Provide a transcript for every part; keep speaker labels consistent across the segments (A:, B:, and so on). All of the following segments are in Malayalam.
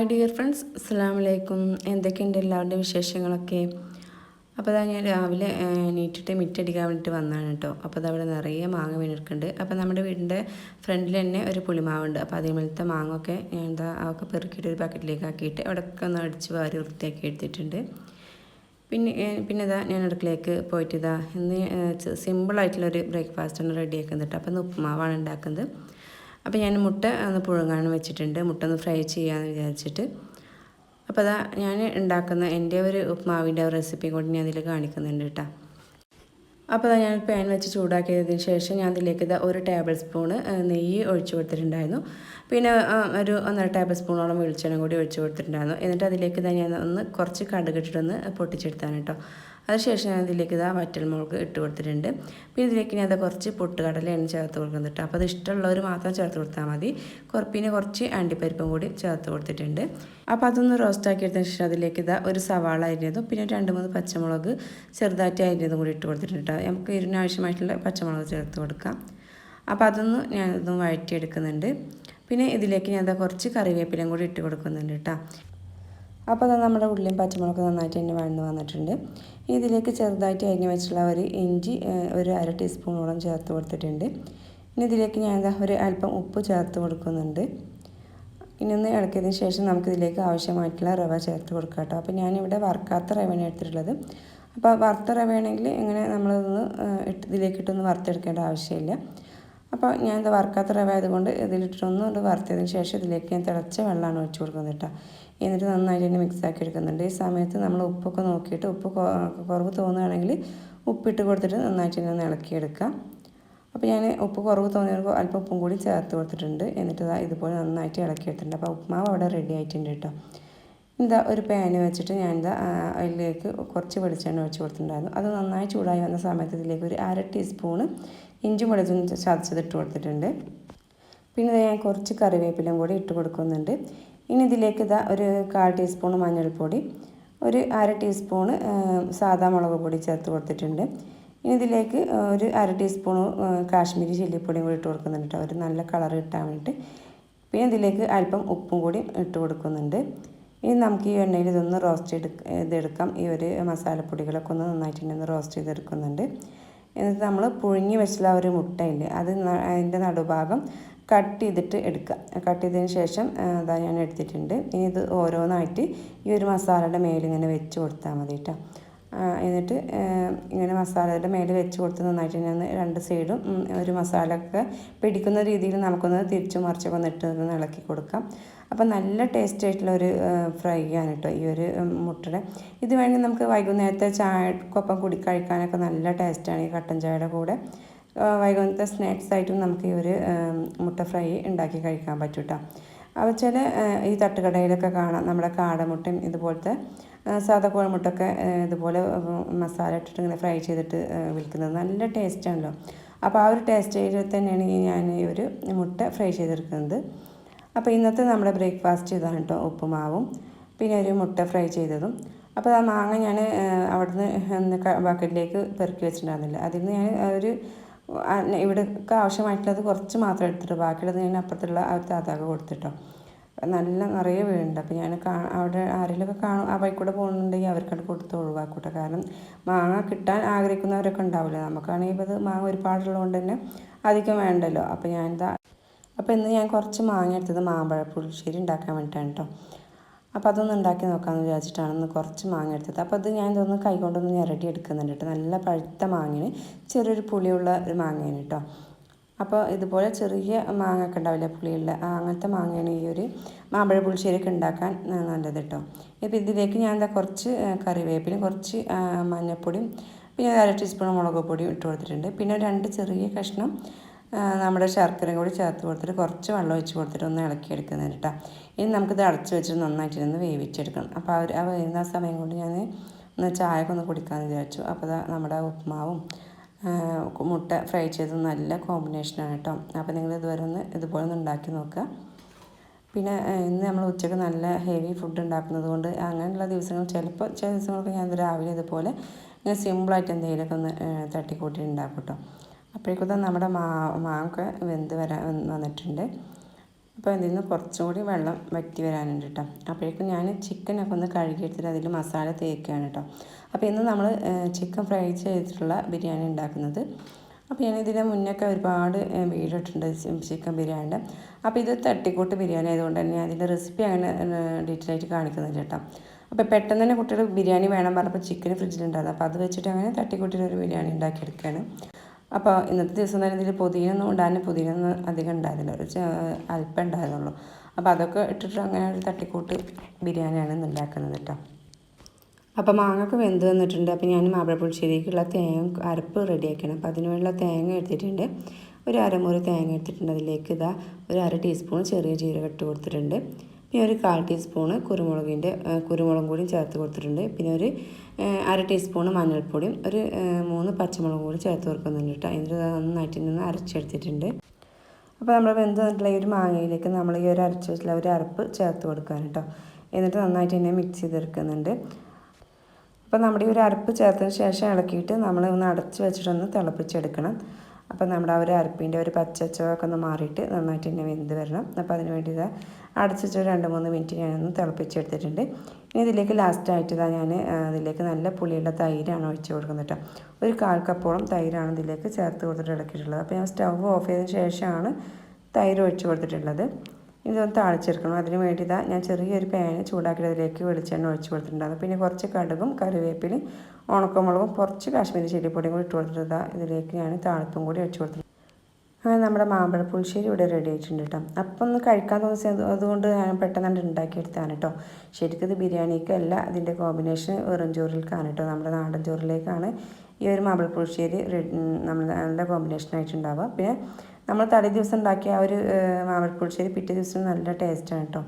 A: ഹായ് ഡിയർ ഫ്രണ്ട്സ് അസ്സാം വലൈക്കും എന്തൊക്കെയുണ്ട് എല്ലാവരുടെ വിശേഷങ്ങളൊക്കെ? അപ്പോൾ അതാ ഞാൻ രാവിലെ നീറ്റിട്ട് മിറ്റടിക്കാൻ വേണ്ടിയിട്ട് വന്നതാണ് കേട്ടോ. അപ്പോൾ അതവിടെ നിറയെ മാങ്ങ വീണെടുക്കുന്നുണ്ട് അപ്പോൾ നമ്മുടെ വീടിന്റെ ഫ്രണ്ടിൽ തന്നെ ഒരു പുളിമാവുണ്ട്. അപ്പോൾ അതേപോലത്തെ മാങ്ങൊക്കെ ഞാൻ എന്താ അതൊക്കെ പെറുക്കിയിട്ട് ഒരു ബക്കറ്റിലേക്ക് ആക്കിയിട്ട് അവിടെയൊക്കെ ഒന്ന് അടിച്ച് വാരി വൃത്തിയാക്കി എടുത്തിട്ടുണ്ട്. പിന്നെ പിന്നെ ഇതാ ഞാൻ അടുക്കളയിലേക്ക് പോയിട്ട് ഇതാ ഇന്ന് സിമ്പിളായിട്ടുള്ളൊരു ബ്രേക്ക്ഫാസ്റ്റാണ് റെഡിയാക്കുന്നത് അപ്പോൾ ഉപ്പുമാവാണ് ഉണ്ടാക്കുന്നത്. അപ്പോൾ ഞാൻ മുട്ട ഒന്ന് പുഴുങ്ങാൻ വെച്ചിട്ടുണ്ട്. മുട്ട ഒന്ന് ഫ്രൈ ചെയ്യാമെന്ന് വിചാരിച്ചിട്ട്. അപ്പോൾ അതാ ഞാൻ ഉണ്ടാക്കുന്ന എന്റെ ഒരു ഉപ്മാവിന്റെ റെസിപ്പി കൊണ്ട് ഞാൻ അതിൽ കാണിക്കുന്നുണ്ട് കേട്ടോ അപ്പോൾ അതാ ഞാൻ പാൻ വെച്ച് ചൂടാക്കിയതിന് ശേഷം ഞാൻ അതിലേക്ക് ഇതാ ഒരു ടേബിൾ സ്പൂണ് നെയ്യ് ഒഴിച്ചു കൊടുത്തിട്ടുണ്ടായിരുന്നു. പിന്നെ ഒരു ഒന്നര ടേബിൾ സ്പൂണോളം വെളിച്ചെണ്ണ കൂടി ഒഴിച്ചു കൊടുത്തിട്ടുണ്ടായിരുന്നു. എന്നിട്ട് അതിലേക്ക് ഇതാ ഞാൻ ഒന്ന് കുറച്ച് കടുകിട്ടിട്ടൊന്ന് പൊട്ടിച്ചെടുത്താണ് കേട്ടോ അതിനുശേഷം ഞാൻ ഇതിലേക്ക് ഇതാ വറ്റൽമുളക് ഇട്ട് കൊടുത്തിട്ടുണ്ട്. പിന്നെ ഇതിലേക്ക് ഞാൻ അത് കുറച്ച് എണ്ണ ചേർത്ത് കൊടുക്കുന്നുണ്ട് അപ്പോൾ അത് ഇഷ്ടമുള്ളവർ മാത്രം ചേർത്ത് കൊടുത്താൽ മതി. കുറപ്പിന് കുറച്ച് അണ്ടിപ്പരിപ്പും കൂടി ചേർത്ത് കൊടുത്തിട്ടുണ്ട്. അപ്പോൾ അതൊന്ന് റോസ്റ്റ് ആക്കി എടുത്തതിന് ശേഷം അതിലേക്ക് ഇതാ ഒരു സവാള അരിഞ്ഞതും പിന്നെ രണ്ട് മൂന്ന് പച്ചമുളക് ചെറുതായിട്ട് അരിഞ്ഞതും കൂടി ഇട്ട് കൊടുത്തിട്ടുണ്ട് കേട്ടോ. നമുക്ക് ഇതിന് ആവശ്യമായിട്ടുള്ള പച്ചമുളക് ചേർത്ത് കൊടുക്കാം. അപ്പോൾ അതൊന്ന് ഞാനതൊന്ന് വഴറ്റിയെടുക്കുന്നുണ്ട്. പിന്നെ ഇതിലേക്ക് ഞാൻ കുറച്ച് കറിവേപ്പിലയും കൂടി ഇട്ട് കൊടുക്കുന്നുണ്ട് കേട്ടോ. അപ്പോൾ അത് നമ്മുടെ ഉള്ളിയും പച്ചമുളക് നന്നായിട്ട് തന്നെ വഴന്ന് വന്നിട്ടുണ്ട്. ഇതിലേക്ക് ചെറുതായിട്ട് അരിഞ്ഞ് വെച്ചിട്ടുള്ള ഒരു ഇഞ്ചി ഒരു അര ടീസ്പൂണോളം ചേർത്ത് കൊടുത്തിട്ടുണ്ട്. ഇനി ഇതിലേക്ക് ഞാൻ എന്താ ഒരു അല്പം ഉപ്പ് ചേർത്ത് കൊടുക്കുന്നുണ്ട്. ഇനി ഒന്ന് ഇളക്കിയതിന് ശേഷം നമുക്കിതിലേക്ക് ആവശ്യമായിട്ടുള്ള റവ ചേർത്ത് കൊടുക്കാം കേട്ടോ. അപ്പോൾ ഞാനിവിടെ വറുക്കാത്ത റവയാണ് എടുത്തിട്ടുള്ളത്. അപ്പോൾ വറുത്ത റവയാണെങ്കിൽ ഇങ്ങനെ നമ്മളതൊന്ന് ഇതിലേക്ക് ഇതിലേക്കിട്ടൊന്ന് വറുത്തെടുക്കേണ്ട ആവശ്യമില്ല. അപ്പോൾ ഞാൻ ഇത് വറുക്കാത്ത റവ ആയതുകൊണ്ട് ഇതിലിട്ടൊന്നും വറുത്തതിന് ശേഷം ഇതിലേക്ക് ഞാൻ തിളച്ച വെള്ളമാണ് ഒഴിച്ച് കൊടുക്കുന്നത് കേട്ടോ. എന്നിട്ട് നന്നായിട്ട് തന്നെ മിക്സ് ആക്കി എടുക്കുന്നുണ്ട്. ഈ സമയത്ത് നമ്മൾ ഉപ്പൊക്കെ നോക്കിയിട്ട് ഉപ്പ് കുറവ് തോന്നുകയാണെങ്കിൽ ഉപ്പിട്ട് കൊടുത്തിട്ട് നന്നായിട്ട് തന്നെ ഒന്ന് ഇളക്കിയെടുക്കാം അപ്പോൾ ഞാൻ ഉപ്പ് കുറവ് തോന്നിയപ്പോൾ അല്പം ഉപ്പും കൂടി ചേർത്ത് കൊടുത്തിട്ടുണ്ട്. എന്നിട്ട് ഇതുപോലെ നന്നായിട്ട് ഇളക്കിയെടുത്തിട്ടുണ്ട്. അപ്പോൾ ഉപ്മാവ് അവിടെ റെഡി ആയിട്ടുണ്ട് കേട്ടോ. എന്താ ഒരു പാന് വെച്ചിട്ട് ഞാൻ എന്താ അതിലേക്ക് കുറച്ച് വെളിച്ചെണ്ണ ഒഴിച്ച് കൊടുത്തിട്ടുണ്ടായിരുന്നു. അത് നന്നായി ചൂടായി വന്ന സമയത്ത് ഇതിലേക്ക് ഒരു അര ടീസ്പൂണ് ഇഞ്ചി മുളകും ചതച്ചതിട്ട് കൊടുത്തിട്ടുണ്ട്. പിന്നെ ഞാൻ കുറച്ച് കറിവേപ്പിലും കൂടി ഇട്ട് കൊടുക്കുന്നുണ്ട്. ഇനി ഇതിലേക്ക് ഇതാ ഒരു കാൽ ടീസ്പൂൺ മഞ്ഞൾപ്പൊടി ഒരു അര ടീസ്പൂണ് സാദാ മുളക് പൊടി ചേർത്ത് കൊടുത്തിട്ടുണ്ട്. ഇനി ഇതിലേക്ക് ഒരു അര ടീസ്പൂൺ കാശ്മീരി ചില്ലിപ്പൊടിയും കൂടി ഇട്ട് കൊടുക്കുന്നുണ്ട് കേട്ടോ. ഒരു നല്ല കളർ കിട്ടാൻ വേണ്ടിയിട്ട്. പിന്നെ ഇതിലേക്ക് അല്പം ഉപ്പും കൂടി ഇട്ട് കൊടുക്കുന്നുണ്ട്. ഇനി നമുക്ക് ഈ എണ്ണയിൽ ഇതൊന്ന് റോസ്റ്റ് ചെയ്ത് ഇതെടുക്കാം. ഈ ഒരു മസാലപ്പൊടികളൊക്കെ ഒന്ന് നന്നായിട്ട് ഒന്ന് റോസ്റ്റ് ചെയ്തെടുക്കുന്നുണ്ട്. എന്നിട്ട് നമ്മൾ പുഴുങ്ങി വെച്ചിട്ടുള്ള ഒരു മുട്ടയില്ലേ അത് അതിന്റെ നടുഭാഗം കട്ട് ചെയ്തിട്ട് എടുക്കുക കട്ട് ചെയ്തതിന് ശേഷം അതാ ഞാൻ എടുത്തിട്ടുണ്ട്. ഇനി ഇത് ഓരോന്നായിട്ട് ഈ ഒരു മസാലയുടെ മേലിങ്ങനെ വെച്ച് കൊടുത്താൽ മതി കേട്ടോ എന്നിട്ട് ഇങ്ങനെ മസാലയുടെ മേലെ വെച്ച് കൊടുത്ത് നന്നായിട്ട് ഞാൻ രണ്ട് സൈഡും ഒരു മസാല ഒക്കെ പിടിക്കുന്ന രീതിയിൽ നമുക്കൊന്ന് തിരിച്ചു മറിച്ചൊക്കെ ഒന്ന് ഇട്ട് ഒന്ന് ഇളക്കി കൊടുക്കാം. അപ്പം നല്ല ടേസ്റ്റ് ആയിട്ടുള്ള ഒരു ഫ്രൈ ആണ് കേട്ടോ ഈ ഒരു മുട്ടയുടെ. ഇത് വേണമെങ്കിൽ നമുക്ക് വൈകുന്നേരത്തെ ചായക്കൊപ്പം കുടി കഴിക്കാനൊക്കെ നല്ല ടേസ്റ്റാണ് ഈ കട്ടൻ ചായയുടെ കൂടെ. വൈകുന്നേരത്തെ സ്നാക്സ് ആയിട്ടും നമുക്ക് ഈ ഒരു മുട്ട ഫ്രൈ ഉണ്ടാക്കി കഴിക്കാൻ പറ്റും കേട്ടോ അപ്പോൾ ചില ഈ തട്ടുകടയിലൊക്കെ കാണാം നമ്മുടെ കാടമുട്ടയും ഇതുപോലത്തെ സാധാ കോഴിമുട്ടൊക്കെ ഇതുപോലെ മസാല ഇട്ടിട്ട് ഇങ്ങനെ ഫ്രൈ ചെയ്തിട്ട് വിൽക്കുന്നത് നല്ല ടേസ്റ്റാണല്ലോ അപ്പോൾ ആ ഒരു ടേസ്റ്റ് തന്നെയാണ് ഞാൻ ഈ ഒരു മുട്ട ഫ്രൈ ചെയ്തെടുക്കുന്നത്. അപ്പോൾ ഇന്നത്തെ നമ്മുടെ ബ്രേക്ക്ഫാസ്റ്റ് ഇതാണ് കേട്ടോ ഉപ്പുമാവും പിന്നെ ഒരു മുട്ട ഫ്രൈ ചെയ്തതും. അപ്പോൾ ആ മാങ്ങ ഞാൻ അവിടുന്ന് ബക്കറ്റിലേക്ക് പെറുക്കി വെച്ചിട്ടുണ്ടായിരുന്നില്ല. അതിൽ നിന്ന് ഞാൻ ഒരു ഇവിടേക്ക് ആവശ്യമായിട്ടുള്ളത് കുറച്ച് മാത്രം എടുത്തിട്ട് ബാക്കിയുള്ളത് ഞാൻ അപ്പുറത്തുള്ള ആ താത്താക്ക് കൊടുത്തിട്ടോ. നല്ല നിറയെ വീടുണ്ട്. അപ്പോൾ ഞാൻ അവിടെ ആരെങ്കിലുമൊക്കെ കാണും ആ ബൈക്കൂടെ പോകുന്നുണ്ടെങ്കിൽ അവർക്കത് കൊടുത്ത് ഒഴിവാക്കൂട്ടെ. കാരണം മാങ്ങ കിട്ടാൻ ആഗ്രഹിക്കുന്നവരൊക്കെ ഉണ്ടാവില്ല. നമുക്കാണെങ്കിൽ ഇത് മാങ്ങ ഒരുപാടുള്ളതുകൊണ്ട് തന്നെ അധികം വേണ്ടല്ലോ. അപ്പോൾ ഞാനിതാ അപ്പോൾ ഇന്ന് ഞാൻ കുറച്ച് മാങ്ങ എടുത്തത് മാമ്പഴ പുളിശ്ശേരി ഉണ്ടാക്കാൻ വേണ്ടിയിട്ടാണ് കേട്ടോ അപ്പോൾ അതൊന്ന് ഉണ്ടാക്കി നോക്കാമെന്ന് വിചാരിച്ചിട്ടാണ് ഒന്ന് കുറച്ച് മാങ്ങ എടുത്തത്. അപ്പോൾ അത് ഞാൻ ഇതൊന്ന് കൈകൊണ്ടൊന്ന് ഞെരടി എടുക്കുന്നുണ്ട് കേട്ടോ. നല്ല പഴുത്ത മാങ്ങന് ചെറിയൊരു പുളിയുള്ള ഒരു മാങ്ങയാണ് കേട്ടോ. അപ്പോൾ ഇതുപോലെ ചെറിയ മാങ്ങ ഒക്കെ ഉണ്ടാവില്ല പുളിയുള്ള അങ്ങനത്തെ മാങ്ങയാണ് ഈ ഒരു മാമ്പഴ പുളിശ്ശേരിയൊക്കെ ഉണ്ടാക്കാൻ നല്ലത് കേട്ടോ. ഇപ്പോൾ ഇതിലേക്ക് ഞാൻ എന്താ കുറച്ച് കറിവേപ്പിലും കുറച്ച് മഞ്ഞൾപ്പൊടിയും പിന്നെ അര ടീസ്പൂൺ മുളക് പൊടിയും ഇട്ട് കൊടുത്തിട്ടുണ്ട്. പിന്നെ രണ്ട് ചെറിയ കഷ്ണം നമ്മുടെ ശർക്കരയും കൂടി ചേർത്ത് കൊടുത്തിട്ട് കുറച്ച് വെള്ളം ഒഴിച്ച് കൊടുത്തിട്ട് ഒന്ന് ഇളക്കിയെടുക്കുന്നത് കേട്ടോ. ഇനി നമുക്കിത് അടച്ച് വെച്ചിട്ട് നന്നായിട്ടിരുന്ന് വേവിച്ചെടുക്കണം. അപ്പോൾ അവർ ആ വരുന്ന സമയം കൊണ്ട് ഞാൻ ഒന്ന് ചായയൊക്കെ ഒന്ന് കുടിക്കാമെന്ന് വിചാരിച്ചു. അപ്പോൾ നമ്മുടെ ഉപ്പുമാവും മുട്ട ഫ്രൈ ചെയ്ത് നല്ല കോമ്പിനേഷനാണ് കേട്ടോ. അപ്പോൾ നിങ്ങൾ ഇതുവരെ ഒന്ന് ഇതുപോലെ ഒന്ന് ഉണ്ടാക്കി നോക്കുക. പിന്നെ ഇന്ന് നമ്മൾ ഉച്ചയ്ക്ക് നല്ല ഹെവി ഫുഡ് ഉണ്ടാക്കുന്നത് കൊണ്ട് അങ്ങനെയുള്ള ദിവസങ്ങൾ ചിലപ്പോൾ ചില ദിവസങ്ങളൊക്കെ ഞാൻ രാവിലെ ഇതുപോലെ ഇങ്ങനെ സിമ്പിളായിട്ട് എന്തെങ്കിലുമൊക്കെ ഒന്ന് തട്ടിക്കൂട്ടി ഉണ്ടാക്കും കേട്ടോ. അപ്പോഴേക്കും നമ്മുടെ മാ മാവൊക്കെ വെന്ത് വരാൻ വന്നിട്ടുണ്ട്. അപ്പോൾ അതിൽ നിന്ന് കുറച്ചും കൂടി വെള്ളം വറ്റി വരാനുണ്ട് കേട്ടോ. അപ്പോഴേക്കും ഞാൻ ചിക്കനൊക്കെ ഒന്ന് കഴുകിയെടുത്തിട്ട് അതിൽ മസാല തേക്കുകയാണ് കേട്ടോ. അപ്പോൾ ഇന്ന് നമ്മൾ ചിക്കൻ ഫ്രൈ ചെയ്തിട്ടുള്ള ബിരിയാണി ഉണ്ടാക്കുന്നത്. അപ്പോൾ ഞാൻ ഇതിന് മുന്നൊക്കെ ഒരുപാട് വീഡിയോ ഇട്ടിട്ടുണ്ട് ചിക്കൻ ബിരിയാണിയുടെ അപ്പോൾ ഇത് തട്ടിക്കൂട്ട് ബിരിയാണി ആയതുകൊണ്ട് തന്നെ അതിന്റെ റെസിപ്പി അങ്ങനെ ഡീറ്റെയിൽ ആയിട്ട് കാണിക്കുന്നില്ല കേട്ടോ. അപ്പോൾ പെട്ടെന്ന് തന്നെ കുട്ടികൾ ബിരിയാണി വേണം പറഞ്ഞപ്പോൾ ചിക്കൻ ഫ്രിഡ്ജിലുണ്ടായിരുന്നു. അപ്പോൾ അത് വെച്ചിട്ട് അങ്ങനെ തട്ടിക്കൂട്ടിന്റെ ഒരു ബിരിയാണി ഉണ്ടാക്കിയെടുക്കുകയാണ്. അപ്പോൾ ഇന്നത്തെ ദിവസം തന്നെ ഇതിൽ പുതിയൊന്നും ഉണ്ടായിരുന്നു പുതിയൊന്നും അധികം ഉണ്ടായിരുന്നില്ല. ഒരു അല്പം ഉണ്ടായിരുന്നുള്ളൂ. അപ്പോൾ അതൊക്കെ ഇട്ടിട്ട് അങ്ങനെ ഒരു തട്ടിക്കൂട്ട് ബിരിയാണിയാണ് ഇന്ന് ഉണ്ടാക്കുന്നത് കേട്ടോ അപ്പോൾ മാങ്ങൊക്കെ വെന്ത് വന്നിട്ടുണ്ട്. അപ്പോൾ ഞാൻ മാമ്പഴപ്പുളിശ്ശേരിക്കുള്ള തേങ്ങ അരപ്പ് റെഡിയാക്കണം അപ്പോൾ അതിനുള്ള തേങ്ങ എടുത്തിട്ടുണ്ട്. ഒരു അരമുറി തേങ്ങ എടുത്തിട്ടുണ്ട് അതിലേക്ക്. ഇതാ ഒരു അര ടീസ്പൂൺ ചെറിയ ജീരകം ഇട്ട് കൊടുത്തിട്ടുണ്ട്. പിന്നെ ഒരു കാൽ ടീസ്പൂണ് കുരുമുളകിന്റെ കുരുമുളകും കൂടി ചേർത്ത് കൊടുത്തിട്ടുണ്ട്. പിന്നെ ഒരു അര ടീസ്പൂണ് മഞ്ഞൾപ്പൊടിയും ഒരു മൂന്ന് പച്ചമുളകും കൂടി ചേർത്ത് കൊടുക്കുന്നുണ്ട് കേട്ടോ. എന്നിട്ട് നന്നായിട്ട് നിന്ന് അരച്ചെടുത്തിട്ടുണ്ട്. അപ്പോൾ നമ്മൾ വെന്ത് വന്നിട്ടുള്ള ഈ ഒരു മാങ്ങയിലേക്ക് നമ്മൾ ഈ ഒരു അരച്ച് ഒരു അരപ്പ് ചേർത്ത് കൊടുക്കാൻ കേട്ടോ. എന്നിട്ട് നന്നായിട്ട് തന്നെ മിക്സ് ചെയ്തെടുക്കുന്നുണ്ട്. അപ്പോൾ നമ്മുടെ ഈ ഒരു അരപ്പ് ചേർത്തതിന് ശേഷം ഇളക്കിയിട്ട് നമ്മൾ ഒന്ന് അടച്ച് വെച്ചിട്ടൊന്ന് തിളപ്പിച്ചെടുക്കണം. അപ്പോൾ നമ്മുടെ ആ ഒരു അരപ്പിന്റെ ഒരു പച്ചച്ചവൊക്കെ ഒന്ന് മാറിയിട്ട് നന്നായിട്ട് തന്നെ വെന്ത് വരണം. അപ്പോൾ അതിന് വേണ്ടി ഇതാ അടച്ചിട്ട് രണ്ട് മൂന്ന് മിനിറ്റ് ഞാനൊന്ന് തിളപ്പിച്ചെടുത്തിട്ടുണ്ട്. ഇനി ഇതിലേക്ക് ലാസ്റ്റായിട്ട് ഇതാ ഞാൻ ഇതിലേക്ക് നല്ല പുളിയുള്ള തൈരാണ് ഒഴിച്ച് കൊടുക്കുന്നത് കേട്ടോ. ഒരു കാൽ കപ്പോളം തൈരാണ് ഇതിലേക്ക് ചേർത്ത് കൊടുത്തിട്ട് ഇളക്കിയിട്ടുള്ളത്. അപ്പോൾ ഞാൻ സ്റ്റവ് ഓഫ് ചെയ്തതിന് ശേഷമാണ് തൈര് ഒഴിച്ച് കൊടുത്തിട്ടുള്ളത്. ഇതൊന്ന് താളിച്ചെടുക്കണം. അതിന് വേണ്ടി ഇതാ ഞാൻ ചെറിയൊരു പാന് ചൂടാക്കിയിട്ട് അതിലേക്ക് വെളിച്ചെണ്ണ ഒഴിച്ച് കൊടുത്തിട്ടുണ്ടായിരുന്നു പിന്നെ കുറച്ച് കടുകും കറിവേപ്പിലും ഉണക്കമുളകും കുറച്ച് കാശ്മീരി ചില്ലിപ്പൊടിയും കൂടി ഇട്ട് കൊടുത്തിട്ട് ഇതിലേക്ക് ഞാൻ താളിപ്പും കൂടി ഒഴിച്ച് കൊടുത്തിട്ടുണ്ട് അങ്ങനെ നമ്മുടെ മാമ്പഴ പുളിശ്ശേരി ഇവിടെ റെഡി ആയിട്ടുണ്ട് കേട്ടോ അപ്പം ഒന്ന് കഴിക്കാൻ തോന്നിയത് അതുകൊണ്ട് ഞാൻ പെട്ടെന്ന് ഉണ്ടാക്കിയെടുത്താണ് കേട്ടോ ശരിക്കും ഇത് ബിരിയാണിക്കല്ല അതിന്റെ കോമ്പിനേഷൻ വെറും ചോറിലേക്കാണ് കേട്ടോ നമ്മുടെ നാടൻ ചോറിലേക്കാണ് ഈ ഒരു മാമ്പഴ പുളിശ്ശേരി നമ്മൾ നല്ല കോമ്പിനേഷനായിട്ടുണ്ടാവുക പിന്നെ നമ്മൾ തലേ ദിവസം ഉണ്ടാക്കിയ ആ ഒരു മാമ്പഴപ്പുളിശ്ശേരി പിറ്റേ ദിവസം നല്ല ടേസ്റ്റാണ് കേട്ടോ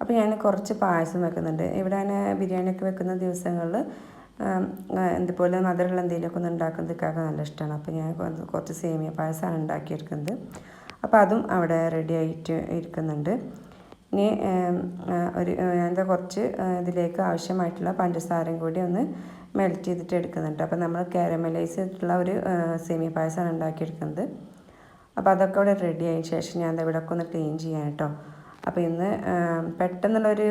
A: അപ്പോൾ ഞാൻ കുറച്ച് പായസം വെക്കുന്നുണ്ട്. ഇവിടെ ഞാൻ ബിരിയാണിയൊക്കെ വെക്കുന്ന ദിവസങ്ങളിൽ ഇതുപോലെ മധുരമുള്ള എന്തെങ്കിലുമൊക്കെ ഒന്ന് ഉണ്ടാക്കുന്നതൊക്കെ നല്ല ഇഷ്ടമാണ്. അപ്പോൾ ഞാൻ കുറച്ച് സേമിയ പായസമാണ് ഉണ്ടാക്കിയെടുക്കുന്നത്. അപ്പോൾ അതും അവിടെ റെഡി ആയിട്ട് ഇരിക്കുന്നുണ്ട്. ഇനി ഒരു എന്താ കുറച്ച് ഇതിലേക്ക് ആവശ്യമായിട്ടുള്ള പഞ്ചസാരയും കൂടി ഒന്ന് മെൽറ്റ് ചെയ്തിട്ട് എടുക്കുന്നുണ്ട്. അപ്പോൾ നമ്മൾ കാരമലൈസ് ചെയ്തിട്ടുള്ള ഒരു സേമിയ പായസമാണ് ഉണ്ടാക്കിയെടുക്കുന്നത്. അപ്പോൾ അതൊക്കെ ഇവിടെ റെഡി ആയതിനു ശേഷം ഞാൻ ഇവിടെ ഒക്കെ ഒന്ന് ക്ലീൻ ചെയ്യാൻ കേട്ടോ. അപ്പോൾ ഇന്ന് പെട്ടെന്നുള്ളൊരു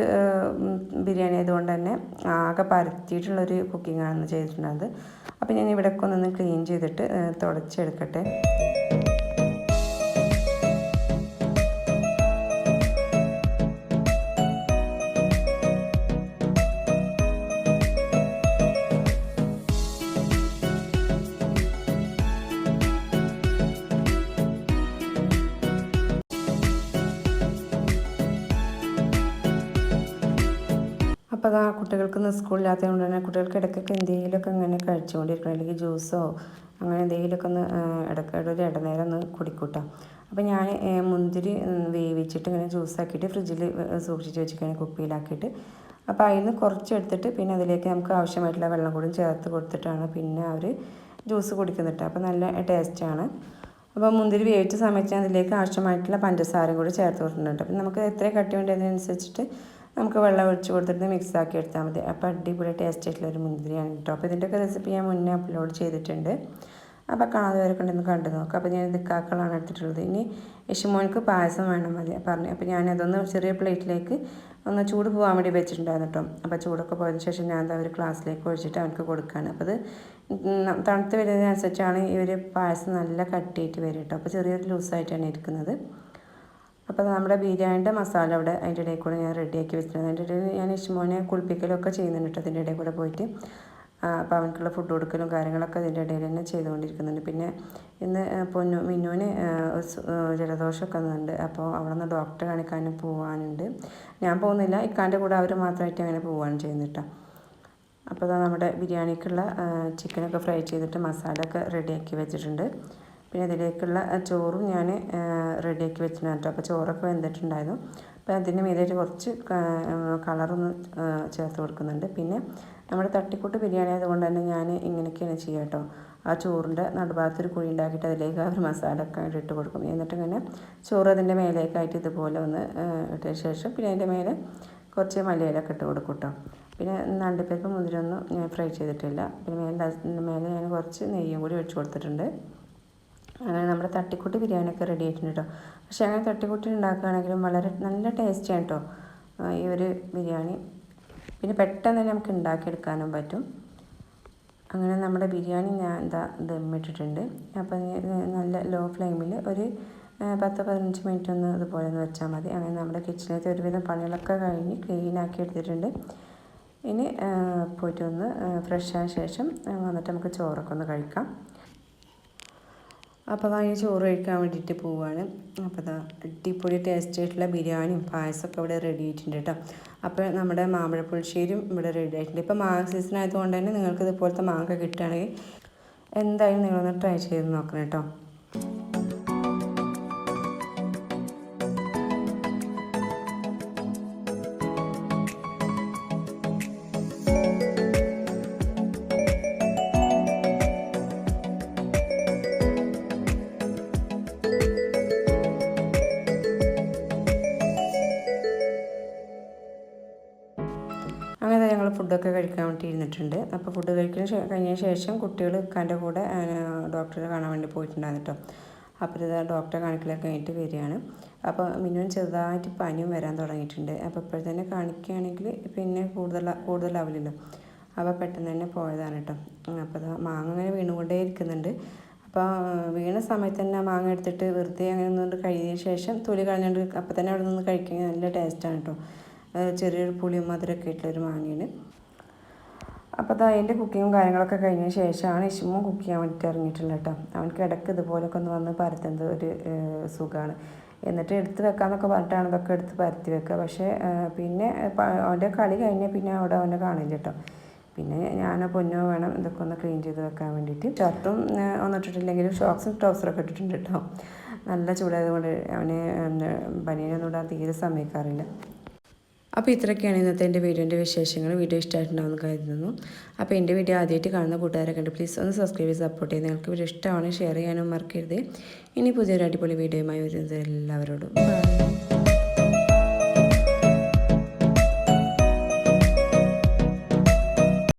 A: ബിരിയാണി ആയതുകൊണ്ട് തന്നെ ആകെ പരത്തിയിട്ടുള്ളൊരു കുക്കിംഗ് ആണെന്ന് ചെയ്തിട്ടുള്ളത് അപ്പോൾ ഞാൻ ഇവിടെ ഒക്കെ ഒന്ന് ക്ലീൻ ചെയ്തിട്ട് തുടച്ചെടുക്കട്ടെ. അപ്പോൾ അതാ കുട്ടികൾക്ക് സ്കൂളില്ലാത്തത് കൊണ്ട് തന്നെ കുട്ടികൾക്ക് ഇടയ്ക്കൊക്കെ എന്തെങ്കിലുമൊക്കെ ഇങ്ങനെ കഴിച്ചുകൊണ്ടിരിക്കണം. അല്ലെങ്കിൽ ജ്യൂസോ അങ്ങനെ എന്തെങ്കിലുമൊക്കെ ഒന്ന് ഇടയ്ക്ക് ഒരു ഇടനേരം ഒന്ന് കുടിക്കൂട്ടാം. അപ്പോൾ ഞാൻ മുന്തിരി വേവിച്ചിട്ട് ഇങ്ങനെ ജ്യൂസാക്കിയിട്ട് ഫ്രിഡ്ജിൽ സൂക്ഷിച്ച് വെച്ചിരിക്കുകയാണ് കുപ്പിയിലാക്കിയിട്ട്. അപ്പോൾ അതിൽ നിന്ന് കുറച്ച് എടുത്തിട്ട് പിന്നെ അതിലേക്ക് നമുക്ക് ആവശ്യമായിട്ടുള്ള വെള്ളം കൂടി ചേർത്ത് കൊടുത്തിട്ടാണ് പിന്നെ അവർ ജ്യൂസ് കുടിക്കുന്നിട്ട് അപ്പോൾ നല്ല ടേസ്റ്റാണ്. അപ്പോൾ മുന്തിരി വേവിച്ച സമയത്ത് അതിലേക്ക് ആവശ്യമായിട്ടുള്ള പഞ്ചസാരയും കൂടി ചേർത്ത് കൊടുത്തിട്ടുണ്ട് അപ്പം നമുക്ക് എത്ര കട്ടി വേണ്ടതിനനുസരിച്ചിട്ട് നമുക്ക് വെള്ളം ഒഴിച്ച് കൊടുത്തിട്ട് മിക്സ് ആക്കി എടുത്താൽ മതി. അപ്പോൾ അടിപൊളി ടേസ്റ്റ് ആയിട്ടുള്ള ഒരു മുന്തിരിയാണ് കേട്ടോ. അപ്പോൾ ഇതിന്റെയൊക്കെ റെസിപ്പി ഞാൻ മുന്നേ അപ്ലോഡ് ചെയ്തിട്ടുണ്ട്. അപ്പോൾ കാണാതെ വരെ കണ്ടൊന്ന് കണ്ടു നോക്കാം. അപ്പോൾ ഞാൻ ഇത് കാക്കളാണ് എടുത്തിട്ടുള്ളത്. ഇനി യശുമോനിക്ക് പായസം വേണം മതി പറഞ്ഞു. അപ്പോൾ ഞാൻ അതൊന്ന് ചെറിയ പ്ലേറ്റിലേക്ക് ഒന്ന് ചൂട് പോകാൻ വേണ്ടി വെച്ചിട്ടുണ്ടായിരുന്നു കേട്ടോ. അപ്പോൾ ചൂടൊക്കെ പോയതിന് ശേഷം ഞാൻ അത് ഒരു ക്ലാസ്സിലേക്ക് ഒഴിച്ചിട്ട് അവനക്ക് കൊടുക്കുകയാണ്. അപ്പോൾ അത് തണുത്ത് വരുന്നതിനനുസരിച്ചാണ് ഈ ഒരു പായസം നല്ല കട്ടിയായിട്ട് വരും കേട്ടോ. അപ്പോൾ ചെറിയൊരു ലൂസായിട്ടാണ് ഇരിക്കുന്നത് അപ്പോൾ നമ്മുടെ ബിരിയാണിന്റെ മസാല അവിടെ അതിന്റെ ഇടയിൽ കൂടെ ഞാൻ റെഡിയാക്കി വെച്ചിട്ടുണ്ട്. അതിന്റെ ഇടയിൽ ഞാൻ ഇഷ്മോനെ കുളിപ്പിക്കലൊക്കെ ചെയ്യുന്നുണ്ട് കേട്ടോ അതിന്റെ ഇടയിൽ കൂടെ പോയിട്ട്. അപ്പോൾ അവനക്കുള്ള ഫുഡ് കൊടുക്കലും കാര്യങ്ങളൊക്കെ അതിന്റെ ഇടയിൽ തന്നെ ചെയ്തുകൊണ്ടിരിക്കുന്നുണ്ട്. പിന്നെ ഇന്ന് പൊന്നു മിന്നുവിന് ജലദോഷമൊക്കെ വന്നിട്ടുണ്ട്. അപ്പോൾ അവിടെ നിന്ന് ഡോക്ടറെ കാണിക്കാനും പോകാനുണ്ട് ഞാൻ പോകുന്നില്ല. ഇക്കാന്റെ കൂടെ അവർ മാത്രമായിട്ട് അങ്ങനെ പോവുകയാണ് ചെയ്യുന്നത് അപ്പോൾ നമ്മുടെ ബിരിയാണിക്കുള്ള ചിക്കനൊക്കെ ഫ്രൈ ചെയ്തിട്ട് മസാല ഒക്കെ റെഡിയാക്കി വെച്ചിട്ടുണ്ട്. പിന്നെ അതിലേക്കുള്ള ചോറും ഞാൻ റെഡിയാക്കി വെച്ചിട്ടുണ്ട് കേട്ടോ അപ്പോൾ ചോറൊക്കെ വെന്തിട്ടുണ്ടായിരുന്നു. അപ്പോൾ അതിന് മീതായിട്ട് കുറച്ച് കളറൊന്ന് ചേർത്ത് കൊടുക്കുന്നുണ്ട്. പിന്നെ നമ്മുടെ തട്ടിക്കൂട്ട് ബിരിയാണി ആയതുകൊണ്ട് തന്നെ ഞാൻ ഇങ്ങനെയൊക്കെയാണ് ചെയ്യുക കേട്ടോ ആ ചോറിന്റെ നടുഭാഗത്തൊരു കുഴി ഉണ്ടാക്കിയിട്ട് അതിലേക്ക് ആ ഒരു മസാല ഒക്കെ ഇട്ട് കൊടുക്കും. എന്നിട്ട് ഇങ്ങനെ ചോറ് അതിന്റെ മേലേക്കായിട്ട് ഇതുപോലെ ഒന്ന് ഇട്ടതിന് ശേഷം പിന്നെ അതിന്റെ മേലെ കുറച്ച് മലയിലൊക്കെ ഇട്ട് കൊടുക്കും കേട്ടോ പിന്നെ നണ്ടിപ്പരിപ്പ് മുതിരൊന്നും ഞാൻ ഫ്രൈ ചെയ്തിട്ടില്ല. പിന്നെ മേലെ മേലെ ഞാൻ കുറച്ച് നെയ്യും കൂടി ഒഴിച്ച് കൊടുത്തിട്ടുണ്ട്. അങ്ങനെ നമ്മുടെ തട്ടിക്കൂട്ട് ബിരിയാണിയൊക്കെ റെഡി ആയിട്ടുണ്ട് കേട്ടോ പക്ഷേ അങ്ങനെ തട്ടിക്കൂട്ടി ഉണ്ടാക്കുകയാണെങ്കിലും വളരെ നല്ല ടേസ്റ്റിയാണ് കേട്ടോ ഈ ഒരു ബിരിയാണി. പിന്നെ പെട്ടെന്ന് തന്നെ നമുക്ക് ഉണ്ടാക്കിയെടുക്കാനും പറ്റും. അങ്ങനെ നമ്മുടെ ബിരിയാണി ഞാൻ എന്താ ദമ്മിട്ടിട്ടുണ്ട്. അപ്പം നല്ല ലോ ഫ്ലെയിമിൽ ഒരു പത്ത് പതിനഞ്ച് മിനിറ്റ് ഒന്ന് ഇതുപോലെ ഒന്ന് വെച്ചാൽ മതി. അങ്ങനെ നമ്മുടെ കിച്ചണിലത്തെ ഒരുവിധം പണികളൊക്കെ കഴിഞ്ഞ് ക്ലീൻ ആക്കി എടുത്തിട്ടുണ്ട്. ഇനി പോയിട്ട് ഒന്ന് ഫ്രഷ് ആയ ശേഷം വന്നിട്ട് നമുക്ക് ചോറൊക്കെ ഒന്ന് കഴിക്കാം. അപ്പോൾ വാങ്ങി ചോറ് കഴിക്കാൻ വേണ്ടിയിട്ട് പോവുകയാണ് അപ്പോൾ അതാ അടിപൊളി ടേസ്റ്റ് ആയിട്ടുള്ള ബിരിയാണിയും പായസമൊക്കെ ഇവിടെ റെഡി ആയിട്ടുണ്ട് കേട്ടോ അപ്പോൾ നമ്മുടെ മാമ്പഴ ഇവിടെ റെഡി ആയിട്ടുണ്ട്. ഇപ്പോൾ മാങ്ങ സീസൺ ആയതുകൊണ്ട് തന്നെ നിങ്ങൾക്ക് ഇതുപോലത്തെ മാങ്ങ കിട്ടുകയാണെങ്കിൽ എന്തായാലും നിങ്ങളൊന്ന് ട്രൈ ചെയ്ത് നോക്കണം കേട്ടോ ഫുഡൊക്കെ കഴിക്കാൻ വേണ്ടി ഇരുന്നിട്ടുണ്ട് അപ്പോൾ ഫുഡ് കഴിക്കുന്ന കഴിഞ്ഞ ശേഷം കുട്ടികൾ ഇക്കാന്റെ കൂടെ ഡോക്ടറെ കാണാൻ വേണ്ടി പോയിട്ടുണ്ടായിരുന്നു കേട്ടോ അപ്പോൾ ഇത് ഡോക്ടറെ കാണിക്കലൊക്കെ കഴിഞ്ഞിട്ട് വരികയാണ്. അപ്പോൾ മിനിമം ചെറുതായിട്ട് പനിയും വരാൻ തുടങ്ങിയിട്ടുണ്ട്. അപ്പോൾ ഇപ്പോൾ തന്നെ കാണിക്കുകയാണെങ്കിൽ പിന്നെ കൂടുതൽ കൂടുതലാവില്ലല്ലോ. അപ്പോൾ പെട്ടെന്ന് തന്നെ പോയതാണ് കേട്ടോ അപ്പോൾ മാങ്ങ അങ്ങനെ വീണുകൊണ്ടേ ഇരിക്കുന്നുണ്ട്. അപ്പോൾ വീണ സമയത്ത് തന്നെ മാങ്ങ എടുത്തിട്ട് വെറുതെ അങ്ങനെ നിന്നുകൊണ്ട് കഴിഞ്ഞതിന് ശേഷം തൊലി കളഞ്ഞുകൊണ്ട് അപ്പോൾ തന്നെ അവിടെ നിന്ന് കഴിക്കാൻ നല്ല ടേസ്റ്റാണ് കേട്ടോ ചെറിയൊരു പുളിയും മധുരമൊക്കെ ആയിട്ടുള്ളൊരു മാങ്ങയാണ്. അപ്പോൾ അത് അതിന്റെ കുക്കിങ്ങും കാര്യങ്ങളൊക്കെ കഴിഞ്ഞ ശേഷമാണ് ഇഷ്മു കുക്ക് ചെയ്യാൻ വേണ്ടിയിട്ട് ഇറങ്ങിയിട്ടുള്ളത് കേട്ടോ. അവനക്ക് ഇടയ്ക്ക് ഇതുപോലൊക്കെ ഒന്ന് വന്ന് പരത്തുന്നത് ഒരു സുഖമാണ് എന്നിട്ട് എടുത്ത് വെക്കാമെന്നൊക്കെ പറഞ്ഞിട്ടാണ് ഇതൊക്കെ എടുത്ത് പരത്തി വെക്കുക. പക്ഷേ പിന്നെ അവന്റെ കളി കഴിഞ്ഞ് പിന്നെ അവിടെ അവനെ കാണില്ല കേട്ടോ. പിന്നെ ഞാൻ പൊന്നോ വേണം ഇതൊക്കെ ഒന്ന് ക്ലീൻ ചെയ്ത് വെക്കാൻ വേണ്ടിയിട്ട്. ഷർട്ടും ഒന്നും ഇട്ടിട്ടില്ലെങ്കിലും ഷോക്സും ട്രൗസറൊക്കെ ഇട്ടിട്ടുണ്ട് കേട്ടോ. നല്ല ചൂടായതുകൊണ്ട് അവന് ബനിയനൊന്നും ഇടാൻ തീരെ സമ്മതിക്കാറില്ല അപ്പോൾ ഇത്രയൊക്കെയാണ് ഇന്നത്തെ എന്റെ വീഡിയോന്റെ വിശേഷങ്ങൾ. വീഡിയോ ഇഷ്ടമായിട്ടുണ്ടാവുമെന്ന് കരുതുന്നു. അപ്പോൾ എന്റെ വീഡിയോ ആദ്യമായിട്ട് കാണുന്ന കൂട്ടുകാരൊക്കെ ഉണ്ട് പ്ലീസ് ഒന്ന് സബ്സ്ക്രൈബ് ചെയ്ത് സപ്പോർട്ട് ചെയ്ത് നിങ്ങൾക്ക് വീഡിയോ ഇഷ്ടമാണ് ഷെയർ ചെയ്യാനും മറക്കരുത്. ഇനി പുതിയൊരു അടിപൊളി വീഡിയോയുമായി വരുന്നത് എല്ലാവരോടും.